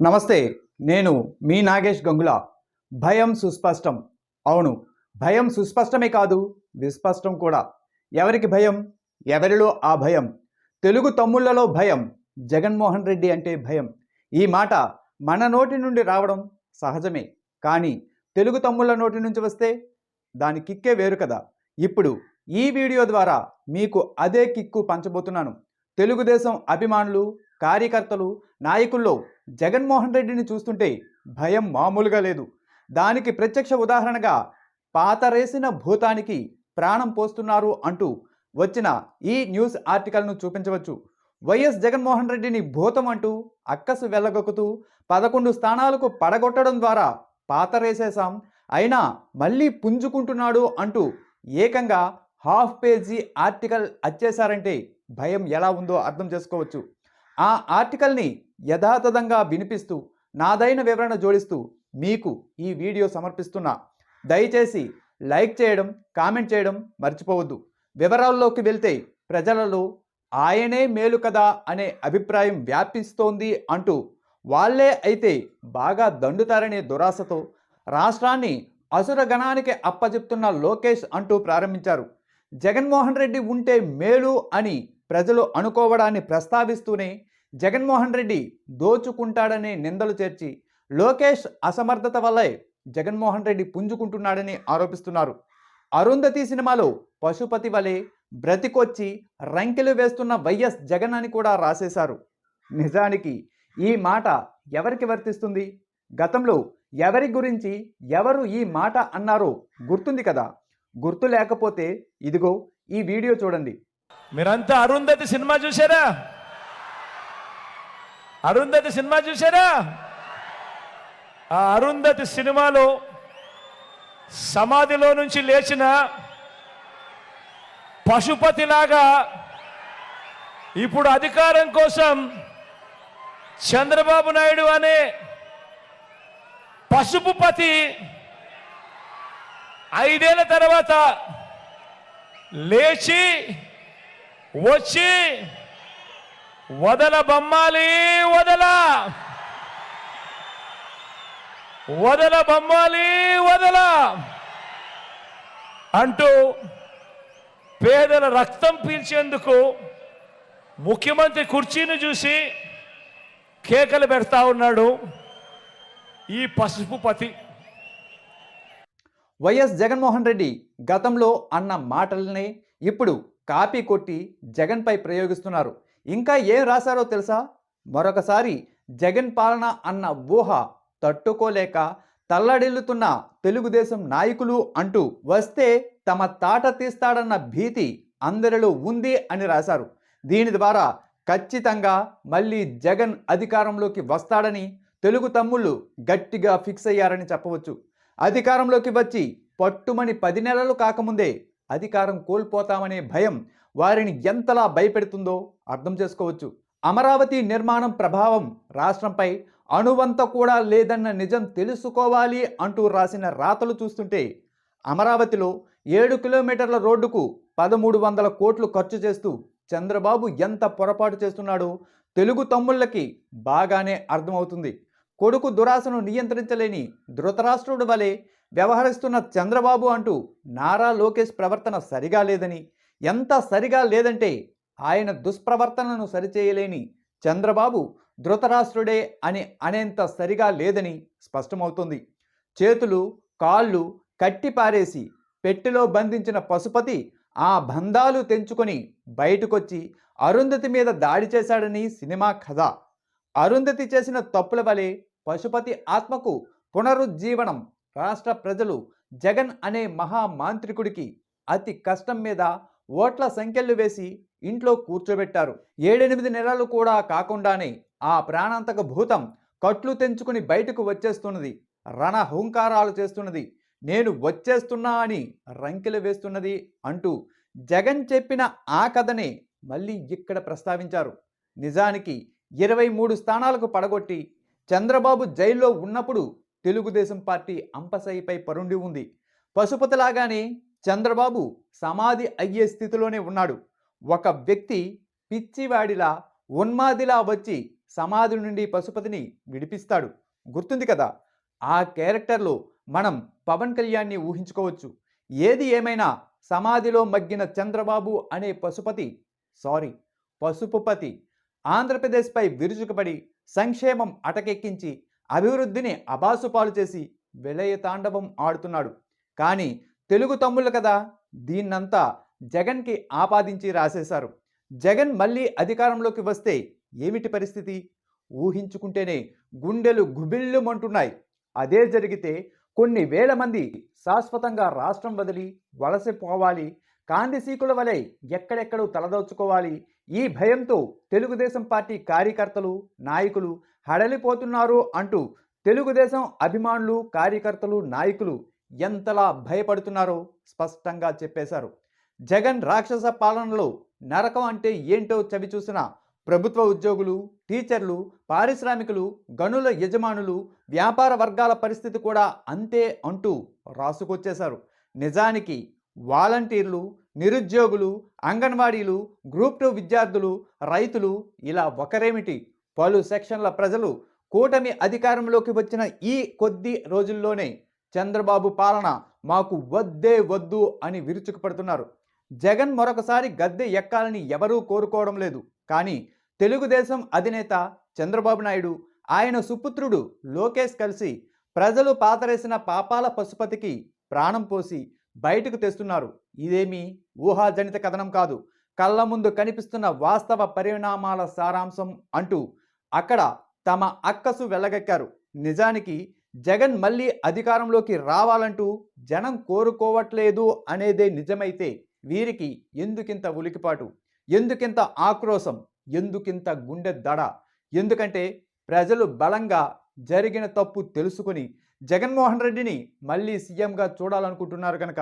నమస్తే నేను మీ నాగేష్ గంగుల. భయం సుస్పష్టం. అవును భయం సుస్పష్టమే కాదు విస్పష్టం కూడా. ఎవరికి భయం? ఎవరిలో ఆ భయం? తెలుగు తమ్ముళ్ళలో భయం జగన్మోహన్ రెడ్డి అంటే భయం. ఈ మాట మన నోటి నుండి రావడం సహజమే. కానీ తెలుగు తమ్ముళ్ళ నోటి నుంచి వస్తే దాని కిక్కే వేరు కదా. ఇప్పుడు ఈ వీడియో ద్వారా మీకు అదే కిక్కు పంచబోతున్నాను. తెలుగుదేశం అభిమానులు కార్యకర్తలు నాయకుల్లో జగన్మోహన్ రెడ్డిని చూస్తుంటే భయం మామూలుగా లేదు. దానికి ప్రత్యక్ష ఉదాహరణగా పాతరేసిన భూతానికి ప్రాణం పోస్తున్నారు అంటూ వచ్చిన ఈ న్యూస్ ఆర్టికల్ను చూపించవచ్చు. వైఎస్ జగన్మోహన్ రెడ్డిని భూతం అంటూ అక్కసు వెళ్ళగొక్కుతూ పదకొండు స్థానాలకు పడగొట్టడం ద్వారా పాతరేసేశాం అయినా మళ్ళీ పుంజుకుంటున్నాడు అంటూ ఏకంగా హాఫ్ పేజీ ఆర్టికల్ అచ్చేశారంటే భయం ఎలా ఉందో అర్థం చేసుకోవచ్చు. ఆ ఆర్టికల్ని యథాతథంగా వినిపిస్తూ నాదైన వివరణ జోడిస్తూ మీకు ఈ వీడియో సమర్పిస్తున్నా. దయచేసి లైక్ చేయడం కామెంట్ చేయడం మర్చిపోవద్దు. వివరాల్లోకి వెళ్తే ప్రజలలో ఆయనే మేలు కదా అనే అభిప్రాయం వ్యాపిస్తోంది అంటూ వాళ్ళే అయితే బాగా దండుతారనే దురాశతో రాష్ట్రాన్ని అసురగణానికి అప్పచెప్తున్న లోకేష్ అంటూ ప్రారంభించారు. జగన్మోహన్ రెడ్డి ఉంటే మేలు అని ప్రజలు అనుకోవడాన్ని ప్రస్తావిస్తూనే జగన్మోహన్ రెడ్డి దోచుకుంటాడనే నిందలు చేర్చి లోకేష్ అసమర్థత వల్లే జగన్మోహన్ రెడ్డి పుంజుకుంటున్నాడని ఆరోపిస్తున్నారు. అరుంధతి సినిమాలో పశుపతి వలె బ్రతికొచ్చి రంకెలు వేస్తున్న వైఎస్ జగన్ అని కూడా రాసేశారు. నిజానికి ఈ మాట ఎవరికి వర్తిస్తుంది? గతంలో ఎవరి గురించి ఎవరు ఈ మాట అన్నారో గుర్తుంది కదా? గుర్తు లేకపోతే ఇదిగో ఈ వీడియో చూడండి. మీరంతా అరుంధతి సినిమా చూసారా అరుంధతి సినిమా చూసారా ఆ అరుంధతి సినిమాలో సమాధిలో నుంచి లేచిన పశుపతిలాగా ఇప్పుడు అధికారం కోసం చంద్రబాబు నాయుడు అనే పశుపుపతి ఐదేళ్ళ తర్వాత లేచి వచ్చి వదల బొమ్మాలి వదల. వదల బొమ్మాలి వదల. అంటూ పేదల రక్తం పీల్చేందుకు ముఖ్యమంత్రి కుర్చీని చూసి కేకలు పెడతా ఉన్నాడు ఈ పసుపు పతి. వైఎస్ జగన్మోహన్ రెడ్డి గతంలో అన్న మాటలనే ఇప్పుడు కాపీ కొట్టి జగన్పై ప్రయోగిస్తున్నారు. ఇంకా ఏం రాశారో తెలుసా? మరొకసారి జగన్ పాలన అన్న ఊహ తట్టుకోలేక తల్లడిల్లుతున్న తెలుగుదేశం నాయకులు అంటూ వస్తే తమ తాట తీస్తాడన్న భీతి అందరిలో ఉంది అని రాశారు. దీని ద్వారా ఖచ్చితంగా మళ్ళీ జగన్ అధికారంలోకి వస్తాడని తెలుగు తమ్ముళ్ళు గట్టిగా ఫిక్స్ అయ్యారని చెప్పవచ్చు. అధికారంలోకి వచ్చి పట్టుమని పది నెలలు కాకముందే అధికారం కోల్పోతామనే భయం వారిని ఎంతలా భయపెడుతుందో అర్థం చేసుకోవచ్చు. అమరావతి నిర్మాణం ప్రభావం రాష్ట్రంపై అణువంత కూడా లేదన్న నిజం తెలుసుకోవాలి అంటూ రాసిన రాతలు చూస్తుంటే అమరావతిలో ఏడు కిలోమీటర్ల రోడ్డుకు పదమూడు వందల కోట్లు ఖర్చు చేస్తూ చంద్రబాబు ఎంత పొరపాటు చేస్తున్నాడో తెలుగు తమ్ముళ్ళకి బాగానే అర్థమవుతుంది. కొడుకు దురాశను నియంత్రించలేని ధృతరాష్ట్రుడు వలె వ్యవహరిస్తున్న చంద్రబాబు అంటూ నారా లోకేష్ ప్రవర్తన సరిగా లేదని ఎంత సరిగా లేదంటే ఆయన దుష్ప్రవర్తనను సరిచేయలేని చంద్రబాబు ధృతరాష్ట్రుడే అని అనేంత సరిగా లేదని స్పష్టమవుతుంది. చేతులు కాళ్ళు కట్టిపారేసి పెట్టెలో బంధించిన పశుపతి ఆ బంధాలు తెంచుకొని బయటకొచ్చి అరుంధతి మీద దాడి చేశాడని సినిమా కథ. అరుంధతి చేసిన తప్పుల వలె పశుపతి ఆత్మకు పునరుజ్జీవనం రాష్ట్ర ప్రజలు జగన్ అనే మహామాంత్రికుడికి అతి కష్టం మీద ఓట్ల సంఖ్యలు వేసి ఇంట్లో కూర్చోబెట్టారు. ఏడెనిమిది నెలలు కూడా కాకుండానే ఆ ప్రాణాంతక భూతం కట్లు తెంచుకుని బయటకు వచ్చేస్తున్నది. రణ హుంకారాలు చేస్తున్నది. నేను వచ్చేస్తున్నా అని రంకెలు వేస్తున్నది అంటూ జగన్ చెప్పిన ఆ కథనే మళ్ళీ ఇక్కడ ప్రస్తావించారు. నిజానికి ఇరవై మూడు స్థానాలకు పడగొట్టి చంద్రబాబు జైల్లో ఉన్నప్పుడు తెలుగుదేశం పార్టీ అంపసైపై పరుండి ఉంది. పశుపతిలాగానే చంద్రబాబు సమాధి అయ్యే స్థితిలోనే ఉన్నాడు. ఒక వ్యక్తి పిచ్చివాడిలా ఉన్మాదిలా వచ్చి సమాధి నుండి పశుపతిని విడిపిస్తాడు. గుర్తుంది కదా? ఆ క్యారెక్టర్లో మనం పవన్ కళ్యాణ్ని ఊహించుకోవచ్చు. ఏది ఏమైనా సమాధిలో మగ్గిన చంద్రబాబు అనే పశుపతి సారీ పసుపుపతి ఆంధ్రప్రదేశ్పై విరుచుకుపడి సంక్షేమం అటకెక్కించి అభివృద్ధిని అబాసుపాలు చేసి విలయ తాండవం ఆడుతున్నాడు. కానీ తెలుగు తమ్ముళ్ళు కదా దీన్నంతా జగన్కి ఆపాదించి రాసేశారు. జగన్ మళ్ళీ అధికారంలోకి వస్తే ఏమిటి పరిస్థితి? ఊహించుకుంటేనే గుండెలు గుబిళ్ళుమంటున్నాయి. అదే జరిగితే కొన్ని వేల మంది శాశ్వతంగా రాష్ట్రం వదిలి వలసపోవాలి కాందిసీకుల వలె ఎక్కడెక్కడో తలదోచుకోవాలి. ఈ భయంతో తెలుగుదేశం పార్టీ కార్యకర్తలు నాయకులు హడలిపోతున్నారు అంటూ తెలుగుదేశం అభిమానులు కార్యకర్తలు నాయకులు ఎంతలా భయపడుతున్నారో స్పష్టంగా చెప్పేశారు. జగన్ రాక్షస పాలనలో నరకం అంటే ఏంటో చవి చూసిన ప్రభుత్వ ఉద్యోగులు టీచర్లు పారిశ్రామికులు గనుల యజమానులు వ్యాపార వర్గాల పరిస్థితి కూడా అంతే అంటూ రాసుకొచ్చేశారు. నిజానికి వాలంటీర్లు నిరుద్యోగులు అంగన్వాడీలు గ్రూప్ టూ విద్యార్థులు రైతులు ఇలా ఒకరేమిటి? పలు సెక్షన్ల ప్రజలు కూటమి అధికారంలోకి వచ్చిన ఈ కొద్ది రోజుల్లోనే చంద్రబాబు పాలన మాకు వద్దే వద్దు అని విరుచుకుపడుతున్నారు. జగన్ మరొకసారి గద్దె ఎక్కాలని ఎవరూ కోరుకోవడం లేదు. కానీ తెలుగుదేశం అధినేత చంద్రబాబు నాయుడు ఆయన సుపుత్రుడు లోకేష్ కలిసి ప్రజలు పాతరేసిన పాపాల పశుపతికి ప్రాణం పోసి బయటకు తెస్తున్నారు. ఇదేమీ ఊహాజనిత కథనం కాదు. కళ్ళ ముందు కనిపిస్తున్న వాస్తవ పరిణామాల సారాంశం అంటూ అక్కడ తమ అక్కసు వెళ్ళగక్కారు నిజానికి జగన్ మళ్ళీ అధికారంలోకి రావాలంటూ జనం కోరుకోవట్లేదు అనేదే నిజమైతే వీరికి ఎందుకింత ఉలికిపాటు? ఎందుకింత ఆక్రోశం? ఎందుకింత గుండె దడ? ఎందుకంటే ప్రజలు బలంగా జరిగిన తప్పు తెలుసుకుని జగన్మోహన్ రెడ్డిని మళ్ళీ సీఎంగా చూడాలనుకుంటున్నారు కనుక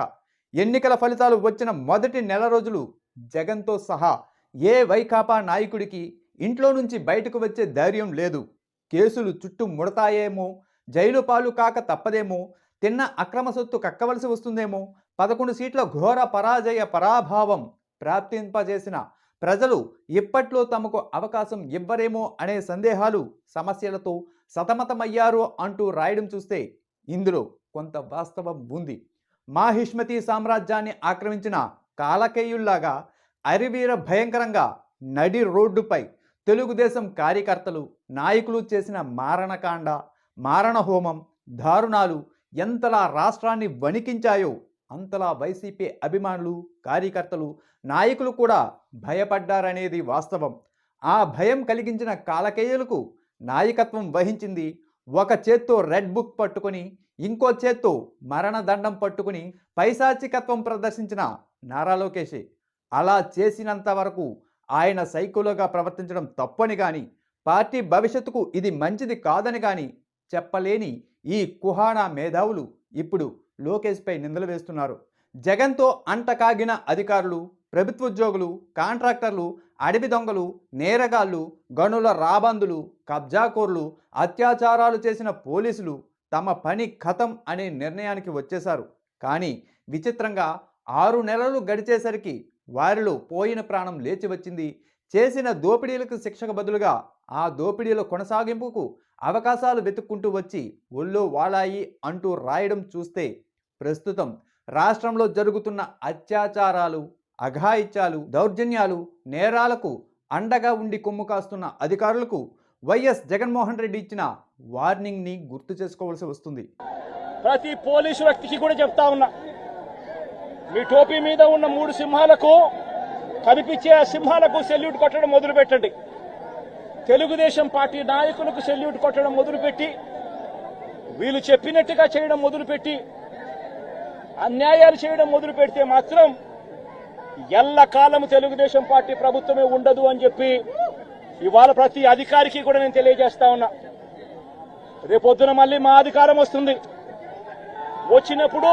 ఎన్నికల ఫలితాలు వచ్చిన మొదటి నెల రోజులు జగన్తో సహా ఏ వైకాపా నాయకుడికి ఇంట్లో నుంచి బయటకు వచ్చే ధైర్యం లేదు. కేసులు చుట్టూ ముడతాయేమో జైలు పాలు కాక తప్పదేమో తిన్న అక్రమ సొత్తు కక్కవలసి వస్తుందేమో పదకొండు సీట్ల ఘోర పరాజయ పరాభావం ప్రాప్తింపజేసిన ప్రజలు ఇప్పట్లో తమకు అవకాశం ఇవ్వరేమో అనే సందేహాలు సమస్యలతో సతమతమయ్యారు అంటూ రాయడం చూస్తే ఇందులో కొంత వాస్తవం ఉంది. మాహిష్మతి సామ్రాజ్యాన్ని ఆక్రమించిన కాలకేయుల్లాగా అరివీర భయంకరంగా నడి రోడ్డుపై తెలుగుదేశం కార్యకర్తలు నాయకులు చేసిన మారణకాండ మారణహోమం దారుణాలు ఎంతలా రాష్ట్రాన్ని వణికించాయో అంతలా వైసీపీ అభిమానులు కార్యకర్తలు నాయకులు కూడా భయపడ్డారనేది వాస్తవం. ఆ భయం కలిగించిన కాలకేయులకు నాయకత్వం వహించింది ఒక చేత్తో రెడ్ బుక్ పట్టుకొని ఇంకో చేత్తో మరణదండం పట్టుకుని పైశాచికత్వం ప్రదర్శించిన నారా లోకేషే అలా చేసినంత వరకు ఆయన సైకోలుగా ప్రవర్తించడం తప్పని కానీ పార్టీ భవిష్యత్తుకు ఇది మంచిది కాదని కానీ చెప్పలేని ఈ కుహానా మేధావులు ఇప్పుడు లోకేష్పై నిందలు వేస్తున్నారు. జగన్తో అంటకాగిన అధికారులు ప్రభుత్వోద్యోగులు కాంట్రాక్టర్లు అడవి దొంగలు నేరగాళ్ళు గనుల రాబందులు కబ్జాకోర్లు అత్యాచారాలు చేసిన పోలీసులు తమ పని ఖతం అనే నిర్ణయానికి వచ్చేశారు. కానీ విచిత్రంగా ఆరు నెలలు గడిచేసరికి వారిలో పోయిన ప్రాణం లేచి వచ్చింది. చేసిన దోపిడీలకు శిక్షకు బదులుగా ఆ దోపిడీల కొనసాగింపుకు అవకాశాలు వెతుక్కుంటూ వచ్చి ఒళ్ళు వాళాయి అంటూ రాయడం చూస్తే ప్రస్తుతం రాష్ట్రంలో జరుగుతున్న అత్యాచారాలు అఘాయిత్యాలు దౌర్జన్యాలు నేరాలకు అండగా ఉండి కొమ్ము కాస్తున్న అధికారులకు వైఎస్ జగన్మోహన్ రెడ్డి ఇచ్చిన వార్నింగ్ని గుర్తు చేసుకోవాల్సి వస్తుంది. ప్రతి పోలీసు వ్యక్తికి కూడా చెప్తా ఉన్నా మీ టోపీ మీద ఉన్న మూడు సింహాలకు కనిపించే ఆ సింహాలకు సెల్యూట్ కొట్టడం మొదలు పెట్టండి తెలుగుదేశం పార్టీ నాయకులకు సెల్యూట్ కొట్టడం మొదలుపెట్టి వీళ్ళు చెప్పినట్టుగా చేయడం మొదలుపెట్టి అన్యాయాలు చేయడం మొదలు పెడితే మాత్రం ఎల్లకాలం తెలుగుదేశం పార్టీ ప్రభుత్వమే ఉండదు అని చెప్పి ఇవాళ ప్రతి అధికారికి కూడా నేను తెలియజేస్తా ఉన్నా. రేపొద్దున మళ్ళీ మా అధికారం వస్తుంది. వచ్చినప్పుడు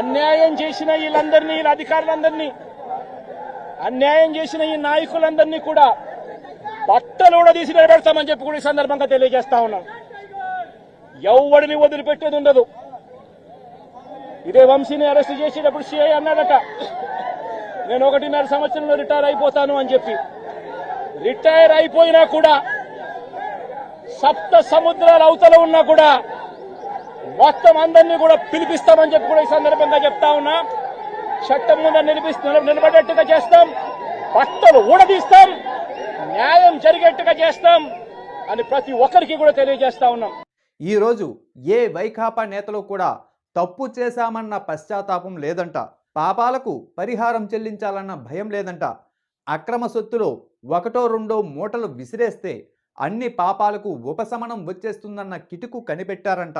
అన్యాయం చేసిన వీళ్ళందరినీ వీళ్ళ అధికారులందరినీ అన్యాయం చేసిన ఈ నాయకులందరినీ కూడా బట్టలు కూడా తీసి నిలబెడతామని చెప్పి కూడా ఈ సందర్భంగా తెలియజేస్తా ఉన్నాం. ఎవడిని వదిలిపెట్టేది ఉండదు. ఇదే వంశీని అరెస్ట్ చేసేటప్పుడు సిఐ అన్నాడట నేను ఒకటిన్నర సంవత్సరంలో రిటైర్ అయిపోతాను అని చెప్పి. రిటైర్ అయిపోయినా కూడా సప్త సముద్రాల అవతల ఉన్నా కూడా మొత్తం అందరినీ కూడా పిలిపిస్తామని చెప్పి కూడా ఈ సందర్భంగా చెప్తా ఉన్నా. చట్టం ముందు నిలిపిస్తూ నిలబడేట్టుగా చేస్తాం. బట్టలు ఊడదీస్తాం. న్యాయం జరిగేట్టుగా చేస్తాం అని ప్రతి ఒక్కరికి కూడా తెలియజేస్తా ఉన్నాం. ఈరోజు ఏ వైకాపా నేతలు కూడా తప్పు చేశామన్న పశ్చాత్తాపం లేదంట. పాపాలకు పరిహారం చెల్లించాలన్న భయం లేదంట. అక్రమ సొత్తులో ఒకటో రెండో మూటలు విసిరేస్తే అన్ని పాపాలకు ఉపశమనం వచ్చేస్తుందన్న కిటుకు కనిపెట్టారంట.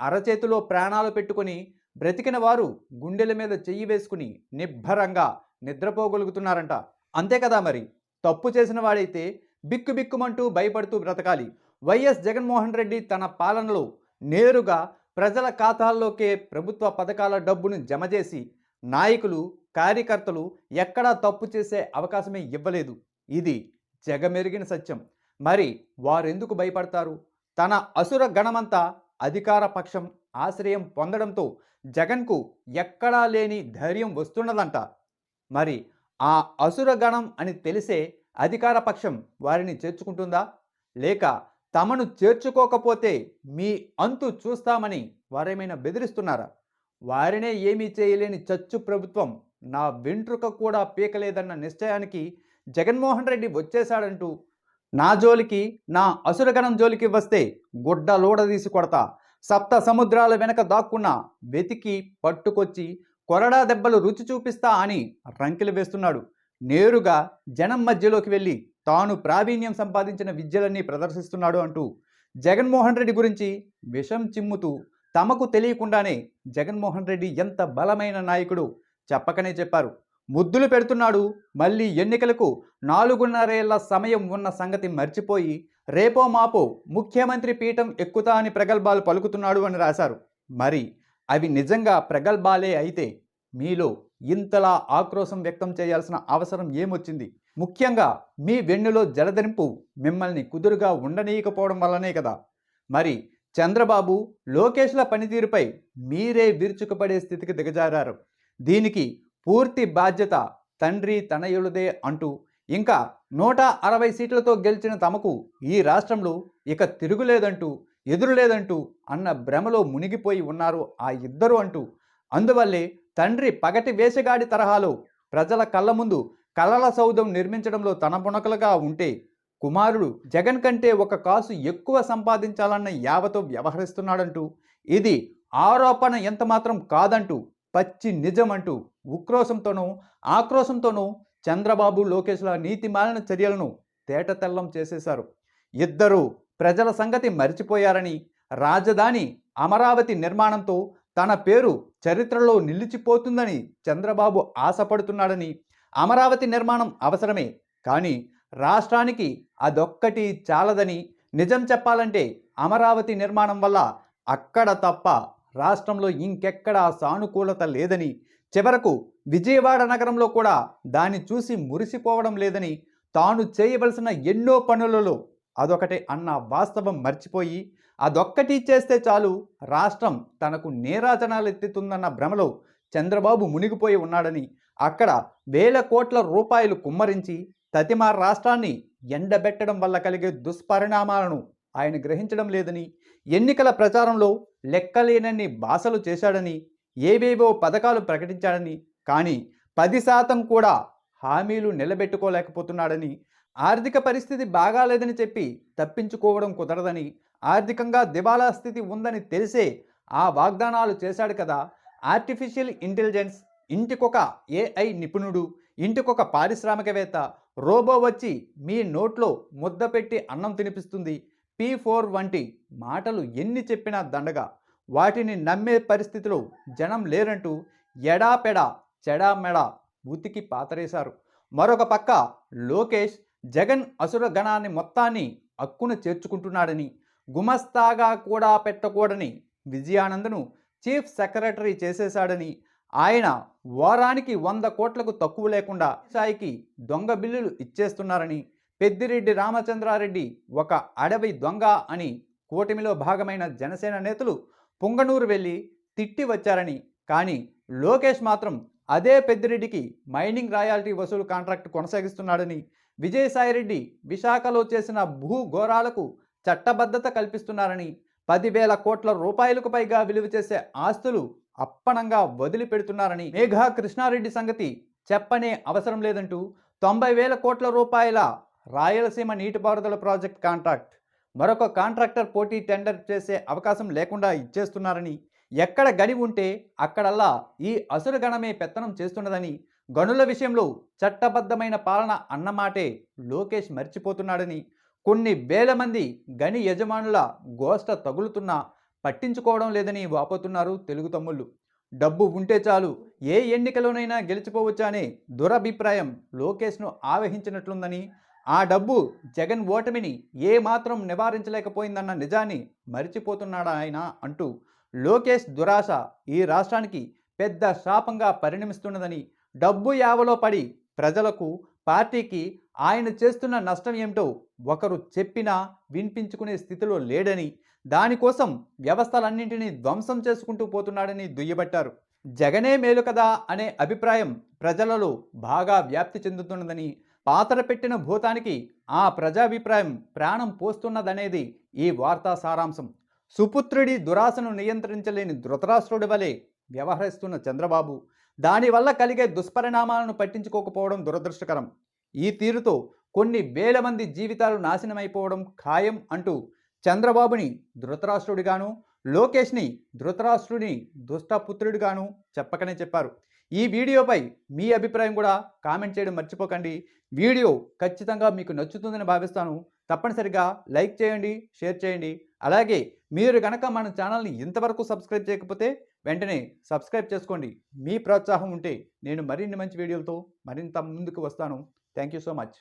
అరచేతిలో ప్రాణాలు పెట్టుకొని బ్రతికిన వారు గుండెల మీద చెయ్యి వేసుకుని నిబ్బరంగా నిద్రపోగలుగుతున్నారంట. అంతే కదా మరి? తప్పు చేసిన వాడైతే బిక్కుబిక్కుమంటూ భయపడుతూ బ్రతకాలి. వైఎస్ జగన్మోహన్ రెడ్డి తన పాలనలో నేరుగా ప్రజల ఖాతాల్లోకే ప్రభుత్వ పథకాల డబ్బును జమ చేసి నాయకులు కార్యకర్తలు ఎక్కడా తప్పు చేసే అవకాశమే ఇవ్వలేదు. ఇది జగమెరిగిన సత్యం. మరి వారెందుకు భయపడతారు? తన అసుర గణమంతా అధికార పక్షం ఆశ్రయం పొందడంతో జగన్కు ఎక్కడా లేని ధైర్యం వస్తున్నదంట. మరి ఆ అసురగణం అని తెలిసే అధికార పక్షం వారిని చేర్చుకుంటుందా? లేక తమను చేర్చుకోకపోతే మీ అంతు చూస్తామని వారేమైనా బెదిరిస్తున్నారా? వారినే ఏమీ చేయలేని చచ్చు ప్రభుత్వం నా వెంట్రుక కూడా పీకలేదన్న నిశ్చయానికి జగన్మోహన్ రెడ్డి వచ్చేశాడంటూ నా జోలికి నా అసురగణం జోలికి వస్తే గుడ్డ లోడదీసి కొడతా సప్త సముద్రాల వెనక దాక్కున్న వెతికి పట్టుకొచ్చి కొరడా దెబ్బలు రుచి చూపిస్తా అని రంకెలు వేస్తున్నాడు. నేరుగా జనం మధ్యలోకి వెళ్ళి తాను ప్రావీణ్యం సంపాదించిన విద్యలన్నీ ప్రదర్శిస్తున్నాడు అంటూ జగన్మోహన్ రెడ్డి గురించి విషం చిమ్ముతూ తమకు తెలియకుండానే జగన్మోహన్ రెడ్డి ఎంత బలమైన నాయకుడు చెప్పకనే చెప్పారు. ముద్దులు పెడుతున్నాడు. మళ్ళీ ఎన్నికలకు నాలుగున్నరేళ్ళ సమయం ఉన్న సంగతి మర్చిపోయి రేపో మాపో ముఖ్యమంత్రి పీఠం ఎక్కుతా అని ప్రగల్భాలు పలుకుతున్నాడు అని రాశారు. మరి అవి నిజంగా ప్రగల్భాలే అయితే మీలో ఇంతలా ఆక్రోశం వ్యక్తం చేయాల్సిన అవసరం ఏమొచ్చింది? ముఖ్యంగా మీ వెన్నులో జలధరింపు మిమ్మల్ని కుదురుగా ఉండనీయకపోవడం వల్లనే కదా! మరి చంద్రబాబు లోకేష్ల పనితీరుపై మీరే విరుచుకుపడే స్థితికి దిగజారారు. దీనికి పూర్తి బాధ్యత తండ్రి తనయులదే అంటూ ఇంకా నూట అరవై సీట్లతో గెలిచిన తమకు ఈ రాష్ట్రంలో ఇక తిరుగులేదంటూ ఎదురులేదంటూ అన్న భ్రమలో మునిగిపోయి ఉన్నారు ఆ ఇద్దరు అంటూ. అందువల్లే తండ్రి పగటి వేషగాడి తరహాలో ప్రజల కళ్ళ ముందు కలల సౌధం నిర్మించడంలో తన బుణకలుగా ఉంటే కుమారుడు జగన్ కంటే ఒక కాసు ఎక్కువ సంపాదించాలన్న యావతో వ్యవహరిస్తున్నాడంటూ. ఇది ఆరోపణ ఎంతమాత్రం కాదంటూ పచ్చి నిజమంటూ ఉక్రోషంతోనూ ఆక్రోశంతోనూ చంద్రబాబు లోకేష్ల నీతిమాలిన చర్యలను తేటతెల్లం చేసేశారు. ఇద్దరూ ప్రజల సంగతి మరిచిపోయారని రాజధాని అమరావతి నిర్మాణంతో తన పేరు చరిత్రలో నిలిచిపోతుందని చంద్రబాబు ఆశపడుతున్నాడని అమరావతి నిర్మాణం అవసరమే. కానీ రాష్ట్రానికి అదొక్కటి చాలదని నిజం చెప్పాలంటే అమరావతి నిర్మాణం వల్ల అక్కడ తప్ప రాష్ట్రంలో ఇంకెక్కడా సానుకూలత లేదని చివరకు విజయవాడ నగరంలో కూడా దాన్ని చూసి మురిసిపోవడం లేదని తాను చేయవలసిన ఎన్నో పనులలో అదొకటే అన్న వాస్తవం మర్చిపోయి అదొక్కటి చేస్తే చాలు రాష్ట్రం తనకు నీరాజనాలు ఎత్తుతుందన్న భ్రమలో చంద్రబాబు మునిగిపోయి ఉన్నాడని అక్కడ వేల కోట్ల రూపాయలు కుమ్మరించి తతిమా రాష్ట్రాన్ని ఎండబెట్టడం వల్ల కలిగే దుష్పరిణామాలను ఆయన గ్రహించడం లేదని ఎన్నికల ప్రచారంలో లెక్కలేనన్ని భాషలు చేశాడని ఏవేవో పథకాలు ప్రకటించాడని కానీ పది శాతం కూడా హామీలు నిలబెట్టుకోలేకపోతున్నాడని ఆర్థిక పరిస్థితి బాగాలేదని చెప్పి తప్పించుకోవడం కుదరదని ఆర్థికంగా దివాలా స్థితి ఉందని తెలిసే ఆ వాగ్దానాలు చేశాడు కదా ఆర్టిఫిషియల్ ఇంటెలిజెన్స్. ఇంటికొక ఏఐ నిపుణుడు ఇంటికొక పారిశ్రామికవేత్త రోబో వచ్చి మీ నోట్లో ముద్ద పెట్టి అన్నం తినిపిస్తుంది. పీ ఫోర్ వంటి మాటలు ఎన్ని చెప్పినా దండగా. వాటిని నమ్మే పరిస్థితిలో జనం లేరంటూ ఎడాపెడా చెడామెడా ఉతికి పాతరేశారు. మరొక పక్క లోకేష్ జగన్ అసుర గణాన్ని మొత్తాన్ని అక్కున చేర్చుకుంటున్నాడని గుమస్తాగా కూడా పెట్టకూడని విజయానందను చీఫ్ సెక్రటరీ చేసేశాడని ఆయన వారానికి వంద కోట్లకు తక్కువ లేకుండా స్థాయికి దొంగ బిల్లులు ఇచ్చేస్తున్నారని పెద్దిరెడ్డి రామచంద్రారెడ్డి ఒక అడవి దొంగ అని కూటమిలో భాగమైన జనసేన నేతలు పుంగనూరు వెళ్ళి తిట్టి వచ్చారని కానీ లోకేష్ మాత్రం అదే పెద్దిరెడ్డికి మైనింగ్ రాయాలిటీ వసూలు కాంట్రాక్ట్ కొనసాగిస్తున్నాడని విజయసాయిరెడ్డి విశాఖలో చేసిన భూ ఘోరాలకు చట్టబద్ధత కల్పిస్తున్నారని పదివేల కోట్ల రూపాయలకు పైగా విలువ చేసే ఆస్తులు అప్పనంగా వదిలిపెడుతున్నారని మేఘా కృష్ణారెడ్డి సంగతి చెప్పనే అవసరం లేదంటూ తొంభై వేల కోట్ల రూపాయల రాయలసీమ నీటిపారుదల ప్రాజెక్ట్ కాంట్రాక్ట్ మరొక కాంట్రాక్టర్ పోటీ టెండర్ చేసే అవకాశం లేకుండా ఇచ్చేస్తున్నారని ఎక్కడ గని ఉంటే అక్కడల్లా ఈ అసురగణమే పెత్తనం చేస్తున్నదని గనుల విషయంలో చట్టబద్ధమైన పాలన అన్నమాటే లోకేష్ మర్చిపోతున్నాడని కొన్ని వేల మంది గని యజమానుల గోష్ట తగులుతున్నా పట్టించుకోవడం లేదని వాపోతున్నారు తెలుగు తమ్ముళ్ళు. డబ్బు ఉంటే చాలు ఏ ఎన్నికలోనైనా గెలిచిపోవచ్చా అనే దురభిప్రాయం లోకేష్ను ఆవహించినట్లుందని ఆ డబ్బు జగన్ ఓటమిని ఏ మాత్రం నివారించలేకపోయిందన్న నిజాన్ని మరిచిపోతున్నాడా ఆయన అంటూ లోకేష్ దురాశ ఈ రాష్ట్రానికి పెద్ద శాపంగా పరిణమిస్తున్నదని డబ్బు యావలో పడి ప్రజలకు పార్టీకి ఆయన చేస్తున్న నష్టం ఏమిటో ఒకరు చెప్పినా వినిపించుకునే స్థితిలో లేడని దానికోసం వ్యవస్థలన్నింటినీ ధ్వంసం చేసుకుంటూ పోతున్నాడని దుయ్యబట్టారు. జగనే మేలు కదా అనే అభిప్రాయం ప్రజలలో బాగా వ్యాప్తి చెందుతున్నదని పాత్ర పెట్టిన భూతానికి ఆ ప్రజాభిప్రాయం ప్రాణం పోస్తున్నదనేది ఈ వార్తా సారాంశం. సుపుత్రుడి దురాశను నియంత్రించలేని ధృతరాష్ట్రుడి వలె వ్యవహరిస్తున్న చంద్రబాబు దానివల్ల కలిగే దుష్పరిణామాలను పట్టించుకోకపోవడం దురదృష్టకరం. ఈ తీరుతో కొన్ని వేల మంది జీవితాలు నాశనమైపోవడం ఖాయం అంటూ చంద్రబాబుని ధృతరాష్ట్రుడిగాను లోకేష్ని ధృతరాష్ట్రుని దుష్టపుత్రుడిగాను చెప్పకనే చెప్పారు. ఈ వీడియోపై మీ అభిప్రాయం కూడా కామెంట్ చేయడం మర్చిపోకండి. వీడియో ఖచ్చితంగా మీకు నచ్చుతుందని భావిస్తాను. తప్పనిసరిగా లైక్ చేయండి షేర్ చేయండి. అలాగే మీరు కనుక మన ఛానల్ని ఇంతవరకు సబ్స్క్రైబ్ చేయకపోతే వెంటనే సబ్స్క్రైబ్ చేసుకోండి. మీ ప్రోత్సాహం ఉంటే నేను మరిన్ని మంచి వీడియోలతో మరింత ముందుకు వస్తాను. Thank you so much.